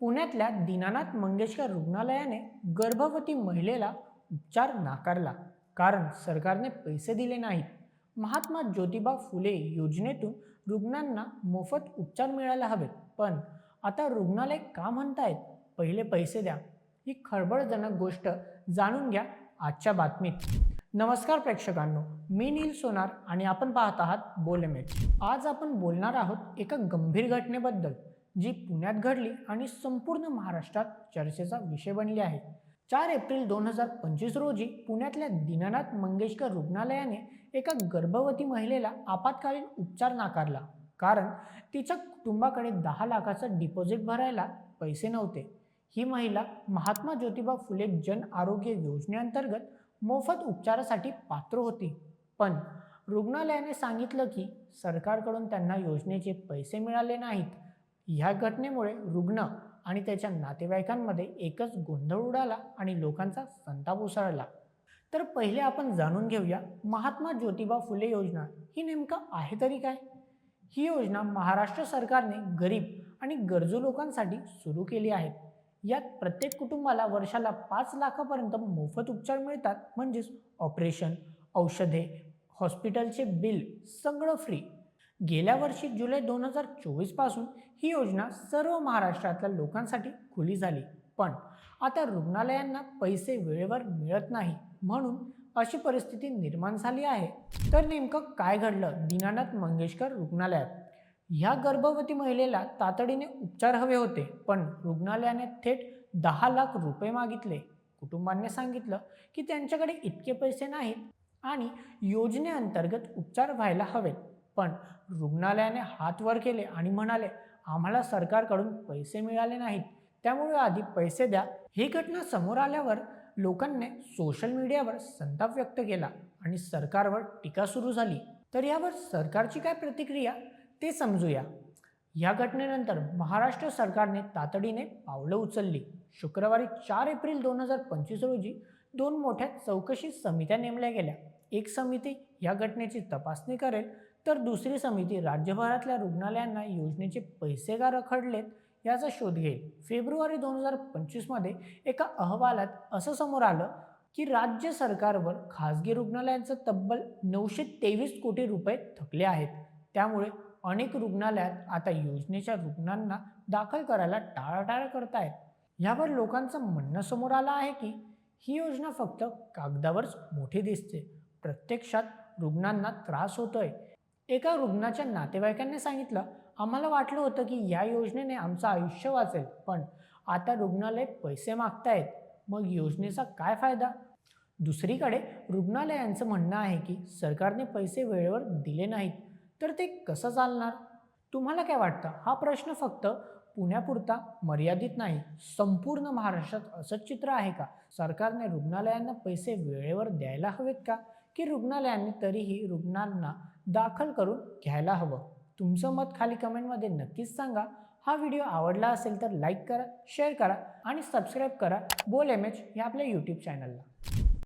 पुण्यातल्या दीनानाथ मंगेशकर रुग्णालयाने गर्भवती महिलेला उपचार नाकारला कारण सरकारने पैसे दिले नाहीत. महात्मा ज्योतिबा फुले योजनेतून रुग्णांना मोफत उपचार मिळायला हवेत. पण आता रुग्णालय का म्हणतायत? पहिले पैसे द्या. ही खळबळजनक गोष्ट जाणून घ्या आजच्या बातमीत. नमस्कार प्रेक्षकांनो. मी नील सोनार आणि आपण पाहत आहात बोलेमेट. आज आपण बोलणार आहोत एका गंभीर घटनेबद्दल. जी पुण्यात घडली आणि संपूर्ण महाराष्ट्रात चर्चेचा विषय बनली आहे. चार एप्रिल दोन हजार पंचवीस रोजी पुण्यातल्या दीनानाथ मंगेशकर रुग्णालयाने एका गर्भवती महिलेला आपत्कालीन उपचार नाकारला. कारण तिच्या कुटुंबाकडे दहा लाखाचा डिपॉझिट भरायला पैसे नव्हते. ही महिला महात्मा ज्योतिबा फुले जन आरोग्य योजनेअंतर्गत मोफत उपचारासाठी पात्र होती. पण रुग्णालयाने सांगितलं की सरकारकडून त्यांना योजनेचे पैसे मिळाले नाहीत. ह्या घटनेमुळे रुग्ण आणि त्याच्या नातेवाईकांमध्ये एकच गोंधळ उडाला आणि लोकांचा संताप उसळला. तर पहिले आपण जाणून घेऊया महात्मा ज्योतिबा फुले योजना ही नेमकं आहे तरी काय? ही योजना महाराष्ट्र सरकारने गरीब आणि गरजू लोकांसाठी सुरू केली आहे. यात प्रत्येक कुटुंबाला वर्षाला पाच लाखापर्यंत मोफत उपचार मिळतात म्हणजेच ऑपरेशन औषधे हॉस्पिटलचे बिल सगळं फ्री गेल्या वर्षी जुलै दोन हजार चोवीसपासून ही योजना सर्व महाराष्ट्रातल्या लोकांसाठी खुली झाली. पण आता रुग्णालयांना पैसे वेळेवर मिळत नाही म्हणून अशी परिस्थिती निर्माण झाली आहे. तर नेमकं काय घडलं? दीनानाथ मंगेशकर रुग्णालयात. ह्या गर्भवती महिलेला तातडीने उपचार हवे होते पण रुग्णालयाने थेट दहा लाख रुपये मागितले. कुटुंबांनी सांगितलं की त्यांच्याकडे इतके पैसे नाहीत आणि योजनेअंतर्गत उपचार व्हायला हवेत. पण रुग्णालयाने हात वर केले आणि म्हणाले आम्हाला सरकारकडून पैसे मिळाले नाहीत. त्यामुळे आधी पैसे द्या. ही घटना समोर आल्यावर लोकांनी सोशल मीडियावर संताप व्यक्त केला आणि सरकारवर टीका सुरू झाली. तर यावर सरकारची काय प्रतिक्रिया? ते समजूया. या घटनेनंतर महाराष्ट्र सरकारने तातडीने पावलं उचलली. शुक्रवारी चार एप्रिल दोन हजार पंचवीस रोजी दोन मोठ्या चौकशी समित्या नेमल्या गेल्या. एक समिती या घटनेची तपासणी करेल तर दुसरी समिती राज्यभरातल्या रुग्णालयांना योजनेचे पैसे का रखडलेत याचा शोध घेईल. फेब्रुवारी दोन हजार पंचवीसमध्ये एका अहवालात असं समोर आलं की राज्य सरकारवर खाजगी रुग्णालयांचं तब्बल नऊशे तेवीस कोटी रुपये थकले आहेत. त्यामुळे अनेक रुग्णालयात आता योजनेच्या रुग्णांना दाखल करायला टाळाटाळ करतायत. यावर लोकांचं म्हणणं समोर आलं आहे की ही योजना फक्त कागदावरच मोठी दिसते. प्रत्यक्षात रुग्णांना त्रास होतोय. एका रुग्णाच्या नातेवाईकांनी सांगितलं आम्हाला वाटलं होतं की या योजनेने आमचं आयुष्य वाचेल पण आता रुग्णालय पैसे मागतायत. मग योजनेचा काय फायदा? दुसरीकडे रुग्णालयांचं म्हणणं आहे की सरकारने पैसे वेळेवर दिले नाहीत. तर ते कसं चालणार? तुम्हाला काय वाटतं? हा प्रश्न फक्त पुण्यापुरता मर्यादित नाही संपूर्ण महाराष्ट्रात असंच चित्र आहे का? सरकारने रुग्णालयांना पैसे वेळेवर द्यायला हवेत का? की रुग्णालयांनी तरीही रुग्णांना दाखल करून घ्यायला हवं. तुमचं मत खाली कमेंटमध्ये नक्कीच सांगा. हा व्हिडिओ आवडला असेल तर लाईक करा शेअर करा आणि सबस्क्राईब करा. बोल एम एच या आपल्या यूट्यूब चॅनलला